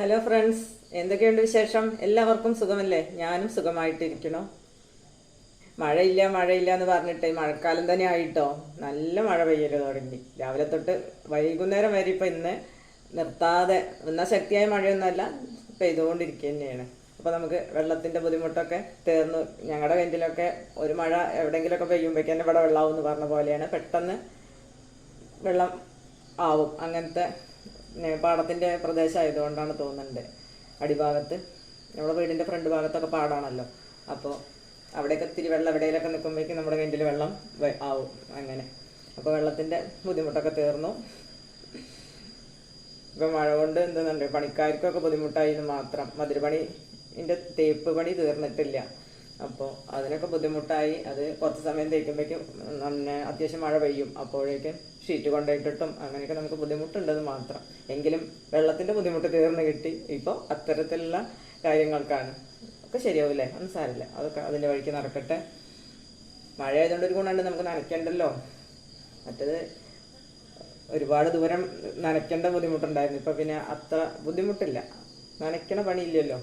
Hello friends എന്തൊക്കെയുണ്ട് വിശേഷം? എല്ലാവർക്കും സുഖമല്ലേ? ഞാനും സുഖമായിട്ടിരിക്കണോ മഴയില്ല മഴയില്ല എന്ന് പറഞ്ഞിട്ട് മഴക്കാലം തന്നെ ആയിട്ടോ? നല്ല മഴ പെയ്യൽ തുടങ്ങി രാവിലെ തൊട്ട് വൈകുന്നേരം വരെ ഇപ്പം ഇന്ന് നിർത്താതെ എന്നാൽ ശക്തിയായ മഴയൊന്നുമല്ല പെയ്തുകൊണ്ടിരിക്കുക തന്നെയാണ്. അപ്പോൾ നമുക്ക് വെള്ളത്തിന്റെ ബുദ്ധിമുട്ടൊക്കെ തീർന്നു. ഞങ്ങളുടെ വെന്റിലൊക്കെ ഒരു മഴ എവിടെയെങ്കിലുമൊക്കെ പെയ്യുമ്പോഴേക്കും തന്നെ ഇവിടെ വെള്ളമാവും എന്ന് പറഞ്ഞ പോലെയാണ്. പെട്ടെന്ന് വെള്ളം ആവും. അങ്ങനത്തെ ഏ, പാടത്തിന്റെ പ്രദേശമായതുകൊണ്ടാണ് തോന്നുന്നുണ്ട് അടിഭാഗത്ത്. നമ്മുടെ വീടിന്റെ ഫ്രണ്ട് ഭാഗത്തൊക്കെ പാടാണല്ലോ. അപ്പോൾ അവിടെയൊക്കെ ഇത്തിരി വെള്ളം എവിടെയെങ്കിലൊക്കെ നിൽക്കുമ്പോഴേക്കും നമ്മുടെ കിണറ്റിൽ വെള്ളം ആവും അങ്ങനെ. അപ്പോൾ വെള്ളത്തിന്റെ ബുദ്ധിമുട്ടൊക്കെ തീർന്നു. ഇപ്പം മഴ കൊണ്ട് എന്തെന്നുണ്ട്? പണിക്കാർക്കൊക്കെ ബുദ്ധിമുട്ടായി എന്ന് മാത്രം മധുരപണിന്റെ തേപ്പ് പണി തീർന്നിട്ടില്ല. അപ്പോൾ അതിനൊക്കെ ബുദ്ധിമുട്ടായി. അത് കുറച്ച് സമയം തേക്കുമ്പോഴേക്കും അത്യാവശ്യം മഴ പെയ്യും. അപ്പോഴേക്കും ഷീറ്റ് കൊണ്ടുപോയിട്ടിട്ടും അങ്ങനെയൊക്കെ നമുക്ക് ബുദ്ധിമുട്ടുണ്ടെന്ന് മാത്രം. എങ്കിലും വെള്ളത്തിന്റെ ബുദ്ധിമുട്ട് തീർന്നു കിട്ടി. ഇപ്പോൾ അത്തരത്തിലുള്ള കാര്യങ്ങൾക്കാണ്. ഒക്കെ ശരിയാവില്ലേ? ഒന്നും സാരില്ല അതൊക്കെ അതിന്റെ വഴിക്ക് നടക്കട്ടെ. മഴ ആയതുകൊണ്ട് ഒരു ഗുണമുണ്ട് നമുക്ക് നനയ്ക്കണ്ടല്ലോ. മറ്റേത് ഒരുപാട് ദൂരം നനയ്ക്കേണ്ട ബുദ്ധിമുട്ടുണ്ടായിരുന്നു. ഇപ്പൊ പിന്നെ അത്ര ബുദ്ധിമുട്ടില്ല. നനയ്ക്കണ പണിയില്ലല്ലോ.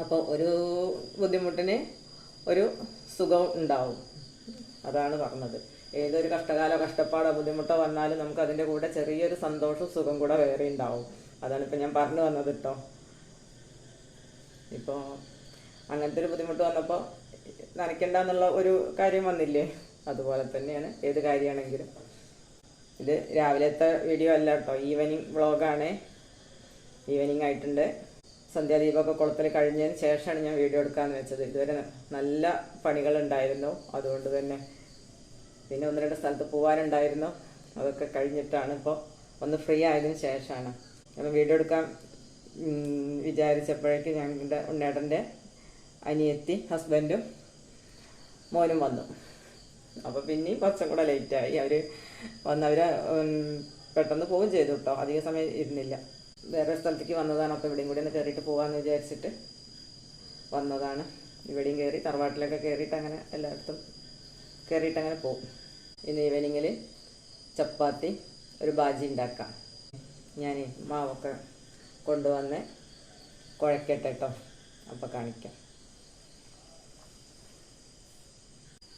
അപ്പോൾ ഒരു ബുദ്ധിമുട്ടിന് ഒരു സുഖം ഉണ്ടാവും. അതാണ് പറഞ്ഞത്. ഏതൊരു കഷ്ടകാലോ കഷ്ടപ്പാടോ ബുദ്ധിമുട്ടോ വന്നാലും നമുക്ക് അതിന്റെ കൂടെ ചെറിയൊരു സന്തോഷവും സുഖം കൂടെ വേറെ ഉണ്ടാവും. അതാണ് ഇപ്പം ഞാൻ പറഞ്ഞു വന്നത് കേട്ടോ ഇപ്പോൾ അങ്ങനത്തെ ഒരു ബുദ്ധിമുട്ട് വന്നപ്പോൾ നനയ്ക്കണ്ട എന്നുള്ള ഒരു കാര്യം വന്നില്ലേ? അതുപോലെ തന്നെയാണ് ഏത് കാര്യമാണെങ്കിലും. ഇത് രാവിലത്തെ വീഡിയോ അല്ല കേട്ടോ ഈവനിങ് വ്ളോഗാണ്. ഈവനിങ് ആയിട്ടുണ്ട്. സന്ധ്യാദീപമൊക്കെ കുളത്തിൽ കഴിഞ്ഞതിന് ശേഷമാണ് ഞാൻ വീഡിയോ എടുക്കാമെന്ന് വെച്ചത്. ഇതുവരെ നല്ല പണികളുണ്ടായിരുന്നു. അതുകൊണ്ട് തന്നെ പിന്നെ ഒന്ന് രണ്ട് സ്ഥലത്ത് പോകാനുണ്ടായിരുന്നു അതൊക്കെ കഴിഞ്ഞിട്ടാണ് ഇപ്പോൾ ഒന്ന് ഫ്രീ ആയതിന് ശേഷമാണ് ഞാൻ വീഡിയോ എടുക്കാൻ വിചാരിച്ചപ്പോഴേക്ക് ഞങ്ങളുടെ ഉണ്ണേട്ടന്റെ അനിയത്തി ഹസ്ബൻഡും മോനും വന്നു. അപ്പോൾ പിന്നെയും കുറച്ചും കൂടെ ലേറ്റായി അവർ വന്നവർ പെട്ടെന്ന് പോവുകയും ചെയ്തു കേട്ടോ. അധിക സമയം ഇരുന്നില്ല. വേറെ സ്ഥലത്തേക്ക് വന്നതാണ്. അപ്പോൾ ഇവിടെയും കൂടി ഒന്ന് കയറിയിട്ട് പോകാമെന്ന് വിചാരിച്ചിട്ട് വന്നതാണ്. ഇവിടെയും കയറി തറവാട്ടിലൊക്കെ കയറിയിട്ട് അങ്ങനെ എല്ലായിടത്തും കയറിയിട്ട് അങ്ങനെ പോകും ഇന്ന് ഈവനിങ്ങിൽ ചപ്പാത്തി ഒരു ബാജി ഉണ്ടാക്കാം ഞാൻ മാവൊക്കെ കൊണ്ടുവന്ന് കുഴക്കട്ടെ കേട്ടോ അപ്പോൾ കാണിക്കാം.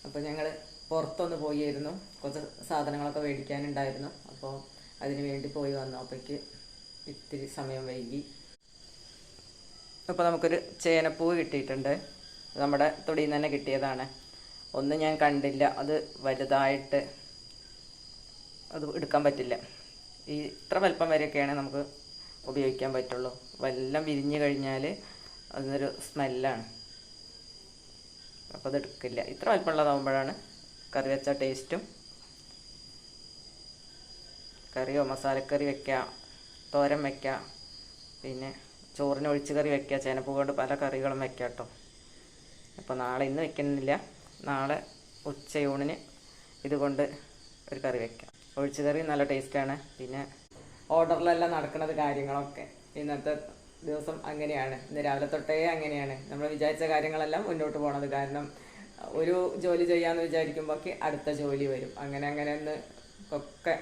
അപ്പോൾ ഞങ്ങൾ പുറത്തൊന്ന് പോയിരുന്നു കുറച്ച് സാധനങ്ങളൊക്കെ മേടിക്കാനുണ്ടായിരുന്നു അപ്പോൾ അതിന് വേണ്ടി പോയി വന്നു. അപ്പോഴേക്ക് ഇത്തിരി സമയം വൈകി. അപ്പോൾ നമുക്കൊരു ചേനപ്പൂവ് കിട്ടിയിട്ടുണ്ട്. നമ്മുടെ തൊടിയിൽ നിന്ന് തന്നെ കിട്ടിയതാണ്. ഒന്ന് ഞാൻ കണ്ടില്ല. അത് വലുതായിട്ട് അത് എടുക്കാൻ പറ്റില്ല. ഈ ഇത്ര വലിപ്പം വരെയൊക്കെയാണ് നമുക്ക് ഉപയോഗിക്കാൻ പറ്റുള്ളൂ. വല്ലം വിരിഞ്ഞു കഴിഞ്ഞാൽ അതിനൊരു സ്മെല്ലാണ്. അപ്പോൾ അത് എടുക്കില്ല. ഇത്ര വലിപ്പമുള്ളതാകുമ്പോഴാണ് കറി വെച്ച ടേസ്റ്റും കറിയോ മസാലക്കറി വെക്കാം തോരൻ വെക്കാം പിന്നെ ചോറിന് ഒഴിച്ച് കറി വെക്കാം ചേനപ്പൂ കൊണ്ട് പല കറികളും വെക്കാം കേട്ടോ അപ്പോൾ നാളെ ഇന്ന് വെക്കുന്നില്ല. നാളെ ഉച്ചയൂണിന് ഇതുകൊണ്ട് ഒരു കറി വെക്കാം. ഒഴിച്ചു കറി നല്ല ടേസ്റ്റാണ്. പിന്നെ ഓർഡറിലെല്ലാം നടക്കുന്നത് കാര്യങ്ങളൊക്കെ ഇന്നത്തെ ദിവസം അങ്ങനെയാണ്. ഇന്ന് രാവിലെ തൊട്ടേ അങ്ങനെയാണ്. നമ്മൾ വിചാരിച്ച കാര്യങ്ങളെല്ലാം മുന്നോട്ട് പോണത് കാരണം ഒരു ജോലി ചെയ്യാമെന്ന് വിചാരിക്കുമ്പോഴൊക്കെ അടുത്ത ജോലി വരും. അങ്ങനെ അങ്ങനെ ഒന്ന് ഒക്കെ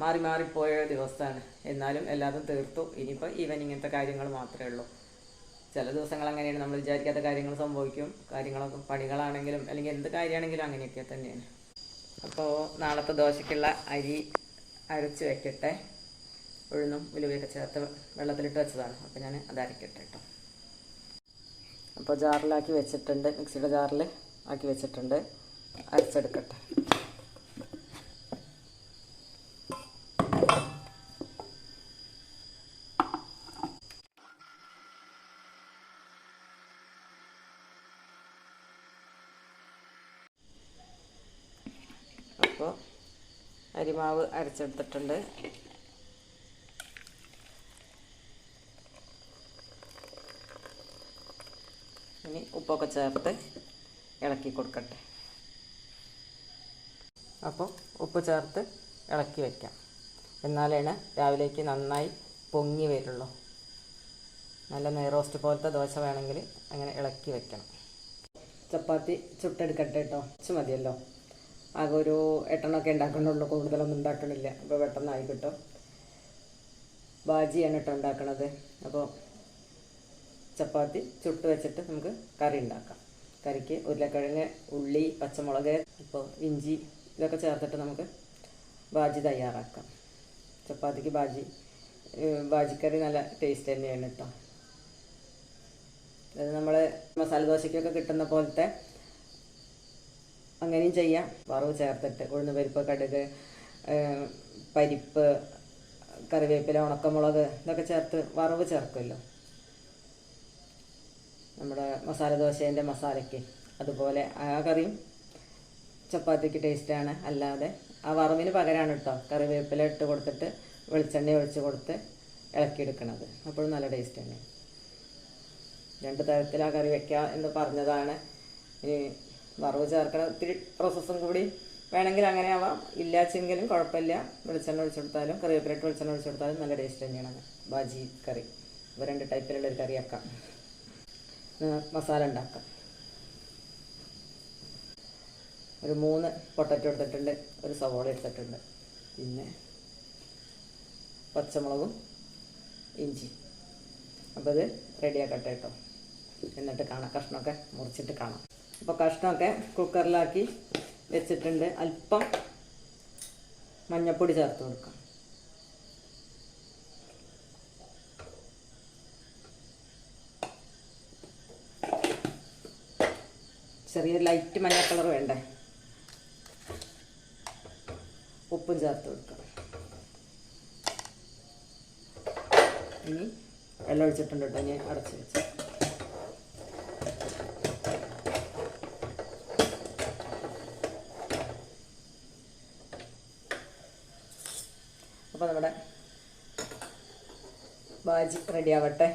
മാറി മാറിപ്പോയ ദിവസമാണ് എന്നാലും എല്ലാതും തീർത്തു. ഇനിയിപ്പോൾ ഈവൻ ഇങ്ങനത്തെ കാര്യങ്ങൾ മാത്രമേ ഉള്ളൂ. ചില ദിവസങ്ങൾ അങ്ങനെയാണ്. നമ്മൾ വിചാരിക്കാത്ത കാര്യങ്ങൾ സംഭവിക്കും. കാര്യങ്ങളൊക്കെ പണികളാണെങ്കിലും അല്ലെങ്കിൽ എന്ത് കാര്യമാണെങ്കിലും അങ്ങനെയൊക്കെ തന്നെയാണ്. അപ്പോൾ നാളത്തെ ദോശയ്ക്കുള്ള അരി അരച്ച് വെക്കട്ടെ. ഉഴുന്നും ഉലുവയൊക്കെ ചേർത്ത് വെള്ളത്തിലിട്ട് വെച്ചതാണ്. അപ്പോൾ ഞാൻ അത് അരക്കട്ടെ കേട്ടോ അപ്പോൾ ജാറിലാക്കി വെച്ചിട്ടുണ്ട്. മിക്സിയുടെ ജാറിൽ ആക്കി വെച്ചിട്ടുണ്ട്. അരച്ചെടുക്കട്ടെ അപ്പോൾ അരിമാവ് അരച്ചെടുത്തിട്ടുണ്ട്. ഇനി ഉപ്പൊക്കെ ചേർത്ത് ഇളക്കി കൊടുക്കട്ടെ. അപ്പോൾ ഉപ്പ് ചേർത്ത് ഇളക്കി വയ്ക്കാം എന്നാലാണ് രാവിലേക്ക് നന്നായി പൊങ്ങി വരുള്ളൂ. നല്ല നെയ്റോസ്റ്റ് പോലത്തെ ദോശ വേണമെങ്കിൽ അങ്ങനെ ഇളക്കി വെക്കണം. ചപ്പാത്തി ചുട്ടെടുക്കട്ടെ കേട്ടോ കുറച്ച് മതിയല്ലോ. ആകെ ഒരു എട്ടെണ്ണമൊക്കെ ഉണ്ടാക്കണുള്ളൂ കൂടുതലൊന്നും ഉണ്ടാക്കണില്ല അപ്പോൾ പെട്ടെന്ന് ആയി കിട്ടും. ബാജിയാണ് കേട്ടോ ഉണ്ടാക്കണത് അപ്പോൾ ചപ്പാത്തി ചുട്ട് വെച്ചിട്ട് നമുക്ക് കറി ഉണ്ടാക്കാം കറിക്ക് ഉരുളക്കിഴങ്ങ് ഉള്ളി പച്ചമുളക് ഇപ്പോൾ ഇഞ്ചി ഇതൊക്കെ ചേർത്തിട്ട് നമുക്ക് ബാജി തയ്യാറാക്കാം. ചപ്പാത്തിക്ക് ബാജി ബാജിക്കറി നല്ല ടേസ്റ്റ് തന്നെയാണ് കേട്ടോ. അത് നമ്മൾ മസാല ദോശയ്ക്കൊക്കെ കിട്ടുന്ന പോലത്തെ അങ്ങനെയും ചെയ്യാം. വറവ് ചേർത്തിട്ട് ഉഴുന്ന് പരിപ്പ് കടുക് പരിപ്പ് കറിവേപ്പില ഉണക്കമുളക് ഇതൊക്കെ ചേർത്ത് വറവ് ചേർക്കുമല്ലോ. നമ്മുടെ മസാല ദോശേന്റെ മസാലയ്ക്ക് അതുപോലെ ആ കറിയും ചപ്പാത്തിക്ക് ടേസ്റ്റാണ് അല്ലാതെ ആ വറവിന് പകരമാണ് കേട്ടോ കറിവേപ്പില ഇട്ട് കൊടുത്തിട്ട് വെളിച്ചെണ്ണ ഒഴിച്ച് കൊടുത്ത് ഇളക്കിയെടുക്കണത്. അപ്പോഴും നല്ല ടേസ്റ്റ് തന്നെ രണ്ട് തരത്തിൽ ആ കറി വെക്കാം എന്ന് പറഞ്ഞതാണ്. ഈ വറവ് ചേർക്കണ ഇത്തിരി പ്രോസസ്സും കൂടി വേണമെങ്കിൽ അങ്ങനെ ആവാം. ഇല്ലാച്ചെങ്കിലും കുഴപ്പമില്ല. വെളിച്ചെണ്ണ ഒഴിച്ചെടുത്താലും കറിവേപ്പിലിട്ട് വെളിച്ചെണ്ണ ഒഴിച്ചെടുത്താലും നല്ല ടേസ്റ്റ് തന്നെയാണ്. ബാജി കറി. ഇവ രണ്ട് ടൈപ്പിലുള്ള ഒരു ആക്കാം. മസാല ഉണ്ടാക്കാം. ഒരു മൂന്ന് പൊട്ടറ്റോ എടുത്തിട്ടുണ്ട്. ഒരു സവോള എടുത്തിട്ടുണ്ട്. പിന്നെ പച്ചമുളകും ഇഞ്ചി. അപ്പോൾ ഇത് റെഡിയാക്കട്ടെ കേട്ടോ എന്നിട്ട് കാണാം. കഷ്ണമൊക്കെ മുറിച്ചിട്ട് കാണാം. അപ്പോൾ കഷ്ണമൊക്കെ കുക്കറിലാക്കി വെച്ചിട്ടുണ്ട്. അല്പം മഞ്ഞപ്പൊടി ചേർത്ത് കൊടുക്കാം. ചെറിയ ലൈറ്റ് മഞ്ഞ കളർ വേണ്ടേ? ഉപ്പും ചേർത്ത് കൊടുക്കാം. ഇനി വെള്ളം ഒഴിച്ചിട്ടുണ്ട് കേട്ടോ. ഇനി അടച്ച് വെച്ച് അപ്പോൾ നമ്മുടെ ബാജി റെഡി ആവട്ടെ.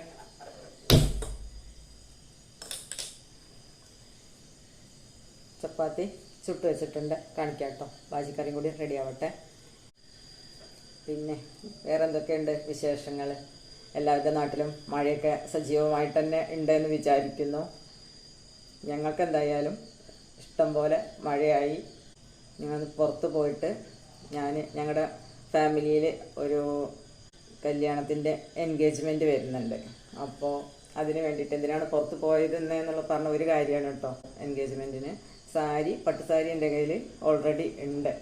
ചപ്പാത്തി ചുട്ട് വെച്ചിട്ടുണ്ട്. കാണിക്കാം കേട്ടോ. ബാജിക്കറിയും കൂടി റെഡി ആവട്ടെ. പിന്നെ വേറെ എന്തൊക്കെയുണ്ട് വിശേഷങ്ങൾ? എല്ലാവരുടെ നാട്ടിലും മഴയൊക്കെ സജീവമായിട്ട് തന്നെ ഉണ്ടെന്ന് വിചാരിക്കുന്നു. ഞങ്ങൾക്ക് എന്തായാലും ഇഷ്ടം പോലെ മഴയായി. ഞങ്ങൾ പുറത്ത് പോയിട്ട് ഞാൻ ഞങ്ങളുടെ ഫാമിലിയിൽ ഒരു കല്യാണത്തിന്റെ എൻഗേജ്മെന്റ് വരുന്നുണ്ട്. അപ്പോൾ അതിന് വേണ്ടിയിട്ട് എന്തിനാണ് പുറത്ത് പോയത് എന്നുള്ള പറഞ്ഞ ഒരു കാര്യമാണ് കേട്ടോ എൻഗേജ്മെന്റിന് സാരി പട്ടുസാരി എന്റെ കയ്യിൽ ഓൾറെഡി ഉണ്ട്.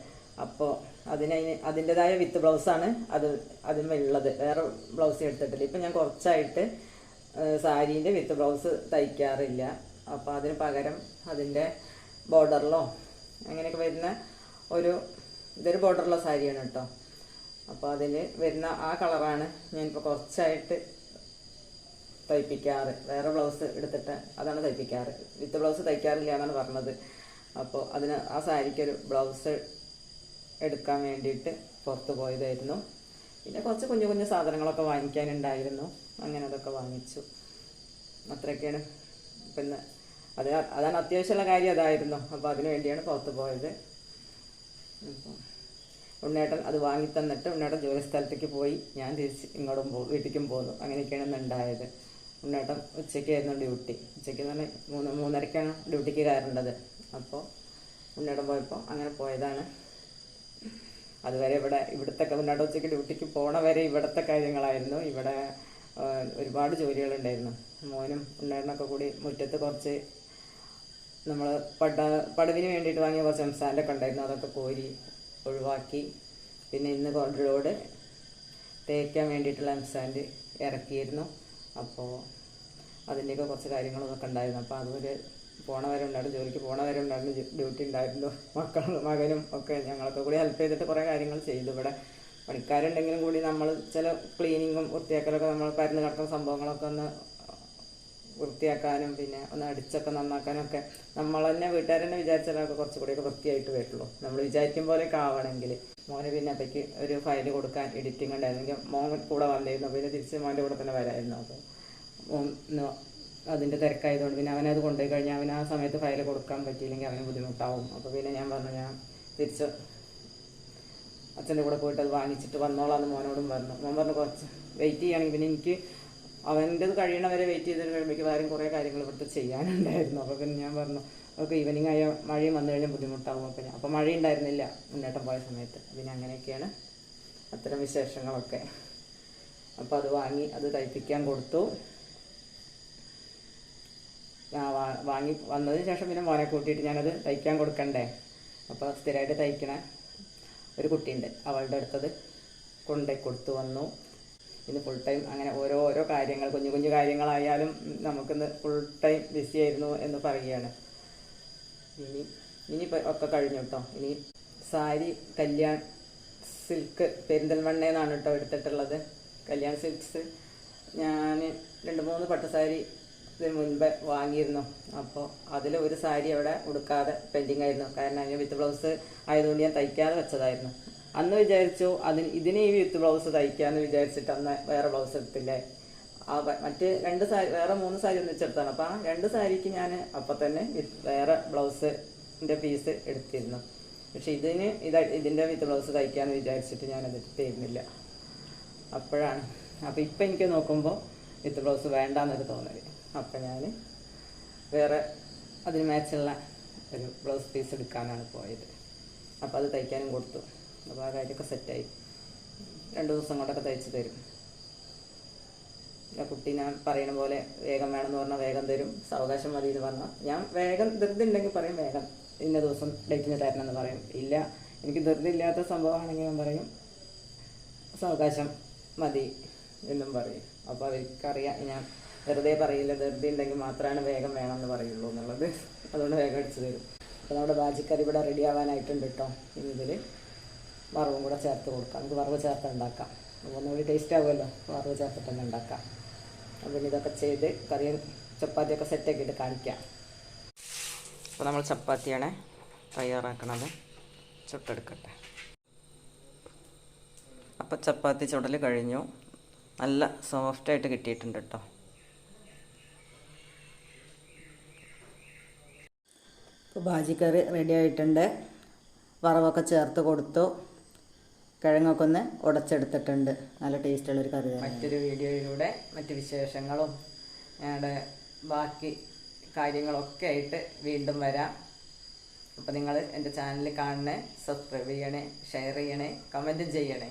അപ്പോൾ അതിനതിന് അതിന്റെതായ വിത്ത് ബ്ലൗസാണ് അത് അതിന്മേലുള്ളത് വേറെ ബ്ലൗസ് എടുത്തിട്ടില്ല. ഇപ്പം ഞാൻ കുറച്ചായിട്ട് സാരീന്റെ വിത്ത് ബ്ലൗസ് തയ്ക്കാറില്ല. അപ്പോൾ അതിന് പകരം അതിന്റെ ബോർഡറിലോ അങ്ങനെയൊക്കെ വരുന്ന ഒരു ഇതൊരു ബോർഡറുള്ള സാരിയാണ് കേട്ടോ. അപ്പോൾ അതിൽ വരുന്ന ആ കളറാണ് ഞാനിപ്പോൾ കുറച്ചായിട്ട് തയ്പ്പിക്കാറ്. വേറെ ബ്ലൗസ് എടുത്തിട്ട് അതാണ് തയ്പ്പിക്കാറ്. വിത്ത് ബ്ലൗസ് തയ്ക്കാറില്ല എന്നാണ് പറഞ്ഞത്. അപ്പോൾ അതിന് ആ സാരിക്കൊരു ബ്ലൗസ് എടുക്കാൻ വേണ്ടിയിട്ട് പുറത്ത് പോയതായിരുന്നു. പിന്നെ കുറച്ച് കുഞ്ഞു കുഞ്ഞു സാധനങ്ങളൊക്കെ വാങ്ങിക്കാനുണ്ടായിരുന്നു. അങ്ങനെ അതൊക്കെ വാങ്ങിച്ചു. അത്രയൊക്കെയാണ്. പിന്നെ അത് അതാണ് അത്യാവശ്യമുള്ള കാര്യം അതായിരുന്നു. അപ്പോൾ അതിന് വേണ്ടിയാണ് പുറത്ത് പോയത്. അപ്പോൾ ഉണ്ണേട്ടൻ അത് വാങ്ങി തന്നിട്ട് ഉണ്ണേട്ടൻ ജോലി സ്ഥലത്തേക്ക് പോയി. ഞാൻ തിരിച്ച് ഇങ്ങോട്ടും പോ വീട്ടിലേക്കും പോന്നു. അങ്ങനെയൊക്കെയാണ് ഉണ്ടായത്. ഉണ്ണേട്ടൻ ഉച്ചയ്ക്കായിരുന്നു ഡ്യൂട്ടി. ഉച്ചയ്ക്ക് തന്നെ മൂന്ന് മൂന്നരക്കാണ് ഡ്യൂട്ടിക്ക് കയറേണ്ടത്. അപ്പോൾ ഉണ്ണേട്ടൻ പോയപ്പോൾ അങ്ങനെ പോയതാണ്. അതുവരെ ഇവിടെ ഇവിടുത്തെ ഉണ്ണേട്ടൻ ഉച്ചയ്ക്ക് ഡ്യൂട്ടിക്ക് പോണ വരെ ഇവിടുത്തെ കാര്യങ്ങളായിരുന്നു. ഇവിടെ ഒരുപാട് ജോലികളുണ്ടായിരുന്നു. മോനും ഉണ്ണേട്ടനൊക്കെ കൂടി മുറ്റത്ത് കുറച്ച് നമ്മൾ പട പടവിന് വേണ്ടിയിട്ട് വാങ്ങിയ കുറച്ച് സംസാരമൊക്കെ ഉണ്ടായിരുന്നു. അതൊക്കെ കോരി ഒഴിവാക്കി. പിന്നെ ഇന്ന് കൊണ്ടലോട് തേക്കാൻ വേണ്ടിയിട്ടുള്ള എംസാൻഡ് ഇറക്കിയിരുന്നു. അപ്പോൾ അതിന്റെയൊക്കെ കുറച്ച് കാര്യങ്ങളൊക്കെ ഉണ്ടായിരുന്നു. അപ്പോൾ അതുവരെ പോണവരെ ഉണ്ടായിരുന്നു ജോലിക്ക് പോണവരെ ഉണ്ടായിരുന്നു ഡ്യൂട്ടി ഉണ്ടായിരുന്നു മക്കളും മകനും ഒക്കെ ഞങ്ങളൊക്കെ കൂടി ഹെൽപ്പ് ചെയ്തിട്ട് കുറേ കാര്യങ്ങൾ ചെയ്തു. ഇവിടെ പണിക്കാരുണ്ടെങ്കിലും കൂടി നമ്മൾ ചില ക്ലീനിങ്ങും വൃത്തിയാക്കലൊക്കെ നമ്മൾ പരന്ന് കിടക്കുന്ന സംഭവങ്ങളൊക്കെ ഒന്ന് വൃത്തിയാക്കാനും പിന്നെ ഒന്ന് അടിച്ചൊക്കെ നന്നാക്കാനും ഒക്കെ നമ്മൾ തന്നെ വീട്ടുകാർ തന്നെ വിചാരിച്ചാലൊക്കെ കുറച്ചുകൂടിയൊക്കെ വൃത്തിയായിട്ട് വരുള്ളൂ. നമ്മൾ വിചാരിക്കും പോലെയൊക്കെ ആവണമെങ്കിൽ. മോന് പിന്നെ അപ്പയ്ക്ക് ഒരു ഫയൽ കൊടുക്കാൻ എഡിറ്റിംഗ് ഉണ്ടായിരുന്നെങ്കിൽ മോൻ കൂടെ വന്നിരുന്നു. പിന്നെ തിരിച്ച് മോന്റെ കൂടെ തന്നെ വരായിരുന്നു. അപ്പോൾ അതിന്റെ തിരക്കായതുകൊണ്ട് പിന്നെ അവനത് കൊണ്ടുപോയി കഴിഞ്ഞാൽ അവന് ആ സമയത്ത് ഫയൽ കൊടുക്കാൻ പറ്റിയില്ലെങ്കിൽ അവന് ബുദ്ധിമുട്ടാവും. അപ്പോൾ പിന്നെ ഞാൻ പറഞ്ഞു ഞാൻ തിരിച്ച് അച്ഛന്റെ കൂടെ പോയിട്ട് അത് വാങ്ങിച്ചിട്ട് വന്നോളാന്ന് മോനോടും പറഞ്ഞു. മോൻ പറഞ്ഞു കുറച്ച് വെയിറ്റ് ചെയ്യുകയാണെങ്കിൽ പിന്നെ എനിക്ക് അവന്റെത് കഴിയണ വരെ വെയിറ്റ് ചെയ്തിട്ട് കഴിയുമ്പോഴേക്കും കുറേ കാര്യങ്ങൾ ഇവിടുത്തെ ചെയ്യാനുണ്ടായിരുന്നു. അപ്പോൾ പിന്നെ ഞാൻ പറഞ്ഞു അവർക്ക് ഈവനിങ് ആയ മഴയും വന്നു കഴിഞ്ഞാൽ ബുദ്ധിമുട്ടാവും. അപ്പം അപ്പോൾ മഴ ഉണ്ടായിരുന്നില്ല മുന്നേറ്റം പോയ സമയത്ത്. പിന്നെ അങ്ങനെയൊക്കെയാണ് അത്തരം വിശേഷങ്ങളൊക്കെ. അപ്പോൾ അത് വാങ്ങി അത് തയ്പ്പിക്കാൻ കൊടുത്തു. വാങ്ങി വന്നതിന് ശേഷം പിന്നെ മോനെ കൂട്ടിയിട്ട് ഞാനത് തയ്ക്കാൻ കൊടുക്കണ്ടേ? അപ്പോൾ സ്ഥിരമായിട്ട് തയ്ക്കണ ഒരു കുട്ടിയുണ്ട്. അവളുടെ അടുത്തത് കൊണ്ടുപോയി കൊടുത്തു വന്നു. ഇന്ന് ഫുൾ ടൈം അങ്ങനെ ഓരോ ഓരോ കാര്യങ്ങൾ കുഞ്ഞു കുഞ്ഞു കാര്യങ്ങളായാലും നമുക്കിന്ന് ഫുൾ ടൈം ബിസി ആയിരുന്നു എന്ന് പറയുകയാണ്. ഇനി ഇനി ഒക്കെ കഴിഞ്ഞു കേട്ടോ ഇനി സാരി കല്യാൺ സിൽക്ക് പെരിന്തൽമണ്ണയെന്നാണ് കേട്ടോ എടുത്തിട്ടുള്ളത്. കല്യാൺ സിൽക്സ് ഞാൻ രണ്ട് മൂന്ന് പട്ടുസാരി ഇതിന് മുൻപ് വാങ്ങിയിരുന്നു. അപ്പോൾ അതിൽ ഒരു സാരി അവിടെ ഉടുക്കാതെ പെൻഡിങ് ആയിരുന്നു. കാരണം അതിന് വിത്ത് ബ്ലൗസ് ആയതുകൊണ്ട് ഞാൻ തയ്ക്കാതെ വെച്ചതായിരുന്നു. അന്ന് വിചാരിച്ചു അതിന് ഇതിന് ഈ വിത്ത് ബ്ലൗസ് തയ്ക്കാമെന്ന് വിചാരിച്ചിട്ട് അന്ന് വേറെ ബ്ലൗസ് എടുത്തില്ലേ? ആ മറ്റ് രണ്ട് സാരി വേറെ മൂന്ന് സാരി ഒന്നിച്ചെടുത്താണ് അപ്പോൾ ആ രണ്ട് സാരിക്ക് ഞാൻ അപ്പം തന്നെ വേറെ ബ്ലൗസിന്റെ പീസ് എടുത്തിരുന്നു. പക്ഷെ ഇതിന് ഇത് ഇതിന്റെ വിത്ത് ബ്ലൗസ് തയ്ക്കാമെന്ന് വിചാരിച്ചിട്ട് ഞാനത് എടുത്തിരുന്നില്ല. അപ്പോഴാണ്. അപ്പോൾ ഇപ്പം എനിക്ക് നോക്കുമ്പോൾ വിത്ത് ബ്ലൗസ് വേണ്ടാന്നൊരു തോന്നൽ. അപ്പം ഞാൻ വേറെ അതിന് മാച്ചുള്ള ഒരു ബ്ലൗസ് പീസ് എടുക്കാനാണ് പോയത്. അപ്പോൾ അത് തയ്ക്കാനും കൊടുത്തു. അപ്പോൾ ആ കാര്യമൊക്കെ സെറ്റായി. രണ്ട് ദിവസം കൊണ്ടൊക്കെ തയ്ച്ച് തരും. ആ കുട്ടി ഞാൻ പറയുന്ന പോലെ വേഗം വേണമെന്ന് പറഞ്ഞാൽ വേഗം തരും. സാവകാശം മതി എന്ന് പറഞ്ഞാൽ ഞാൻ വേഗം ധൃതി ഉണ്ടെങ്കിൽ പറയും വേഗം ഇന്ന ദിവസം ഡേറ്റിന് തരണം എന്ന് പറയും. ഇല്ല എനിക്ക് ധൃതി ഇല്ലാത്ത സംഭവമാണെങ്കിൽ ഞാൻ പറയും സാവകാശം മതി എന്നും പറയും. അപ്പോൾ അവർക്കറിയാം ഞാൻ വെറുതെ പറയില്ല ധൃതി ഉണ്ടെങ്കിൽ മാത്രമാണ് വേഗം വേണം എന്ന് പറയുള്ളൂ എന്നുള്ളത്. അതുകൊണ്ട് വേഗം അടിച്ചു തരും. അപ്പോൾ നമ്മുടെ ബാജിക്കറി ഇവിടെ റെഡി ആവാനായിട്ടുണ്ട് കേട്ടോ ഇനി ഇതിൽ വറവും കൂടെ ചേർത്ത് കൊടുക്കാം. നമുക്ക് വറവ് ചേർത്ത് ഉണ്ടാക്കാം. ഒന്നുകൂടി ടേസ്റ്റ് ആവുമല്ലോ. വറവ് ചേർത്തിട്ട് തന്നെ ഉണ്ടാക്കാം. അപ്പം ഇതൊക്കെ ചെയ്ത് കറിയും ചപ്പാത്തിയൊക്കെ സെറ്റാക്കിയിട്ട് കാണിക്കാം. അപ്പോൾ നമ്മൾ ചപ്പാത്തിയാണ് തയ്യാറാക്കണത്. ചുട്ടെടുക്കട്ടെ. അപ്പോൾ ചപ്പാത്തി ചുടൽ കഴിഞ്ഞു. നല്ല സോഫ്റ്റായിട്ട് കിട്ടിയിട്ടുണ്ട് കേട്ടോ. ഇപ്പോൾ ബാജിക്കറി റെഡി ആയിട്ടുണ്ട്. വറവൊക്കെ ചേർത്ത് കൊടുത്തു. കിഴങ്ങൊക്കെ ഒന്ന് ഉടച്ചെടുത്തിട്ടുണ്ട്. നല്ല ടേസ്റ്റുള്ളൊരു കറി മറ്റൊരു വീഡിയോയിലൂടെ മറ്റു വിശേഷങ്ങളും ഞങ്ങളുടെ ബാക്കി കാര്യങ്ങളൊക്കെ ആയിട്ട് വീണ്ടും വരാം. അപ്പോൾ നിങ്ങൾ എന്റെ ചാനൽ കാണണേ സബ്സ്ക്രൈബ് ചെയ്യണേ ഷെയർ ചെയ്യണേ കമന്റും ചെയ്യണേ.